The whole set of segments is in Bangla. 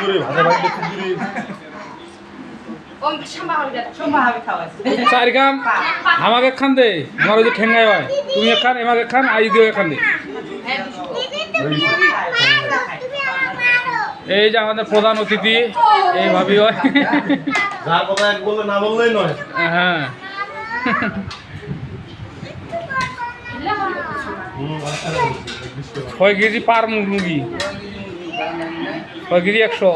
করে ভাজা চার কাম আমাকে খান দে আমার ওই যে ঠেঙ্গাই হয়। তুমি খান এমাকে খান আই দিও খান দে। এই যে আমাদের প্রধান অতিথি এইভাবেই হয়। যার কথা এক বললে না বললেই নয়। হ্যাঁ। আচ্ছা। কেজি পার মুরগি। কেজি একশো।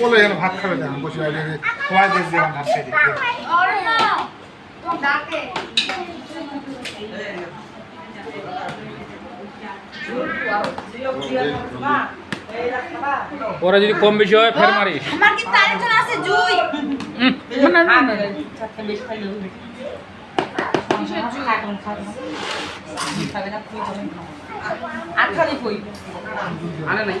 বলে যেন ভাত খাবে না বসে সবাই যেন ভাত ডাকে ওরা যদি কম বেশি হয় ফের মারিস। আমার কিন্তু আরেকজন আছে জুই। না, না, না, না। চারটে বেশ খাইলে হবে আটখানি কই আনে নাই।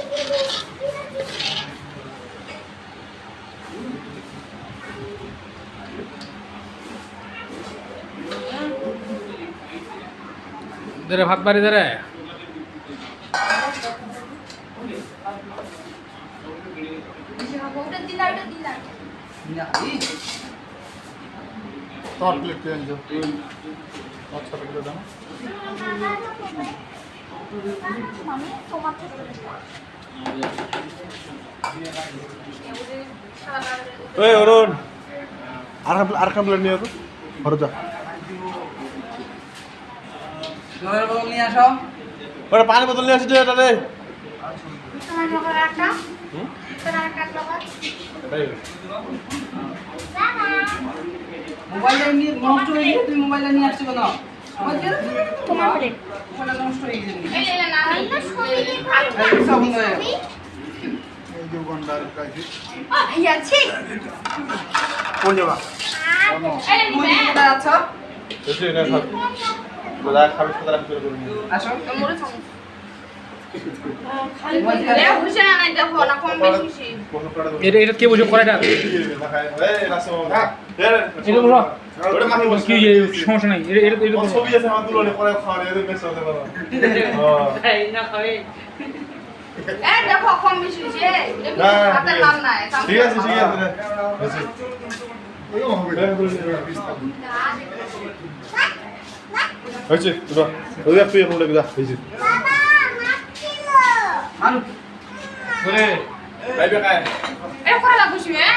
দে রে, ভাত বাড়ি দে রে ওটা দিলা ওটা দিলা তোর প্লেট আচ্ছা আর আর নিয়ে যা। জলের বোতল নিয়ে আসো। ওটা পানি বোতল নিয়ে আসি যে এটা রে মোবাইলটা নিয়ে নষ্ট হয়ে গেছে তুমি মোবাইলটা নিয়ে আসছো কেন? তোমার প্লেট মোবাইলটা নষ্ট গেছে। এই এই না না সব বন্ধ গেল এই যে গন্ডার কাছে। ও ভাইয়া ছি কোন জায়গা? এই তুমি নিবে। কোথায় আছো এসে এটা খাবে যা খাবে সেটা রাখতে পারবে আসো মোরে কি এ, সমস্যা নাই। হ্যাঁ। দেখো কম বেশি ঠিক আছে। ঠিক আছে হয়েছে। ওই হবে হয়েছে দুটো ওই দেখ তুই এখন লেগে যা হয়েছে শুয়ে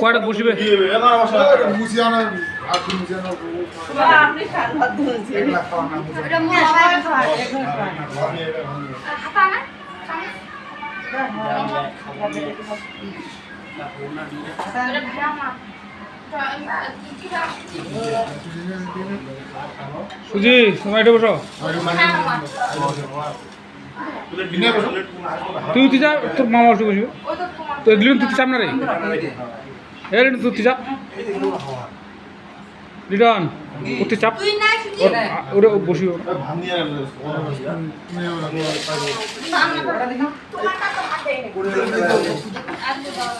কয়টা বসবে? খাওয়া সুজি তোমার এটা বসো। তুই উঠি যা তোর মামা বসে বসবে। তো এগুলো তুই চাপ না রে এ লিটন তুই চাপ লিটন উঠতে চাপ। ওরে বসিও ভাঙিয়ে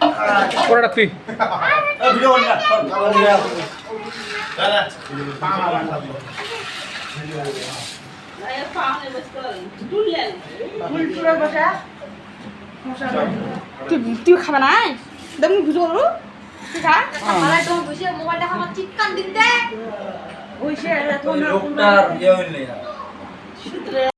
কোরাটা তুই তুই খাবে না দেখ ভিডিও করু ঠিক আছে আমার তো বসে মোবাইলটা আমার চিৎকার দিতে। ওই সে এত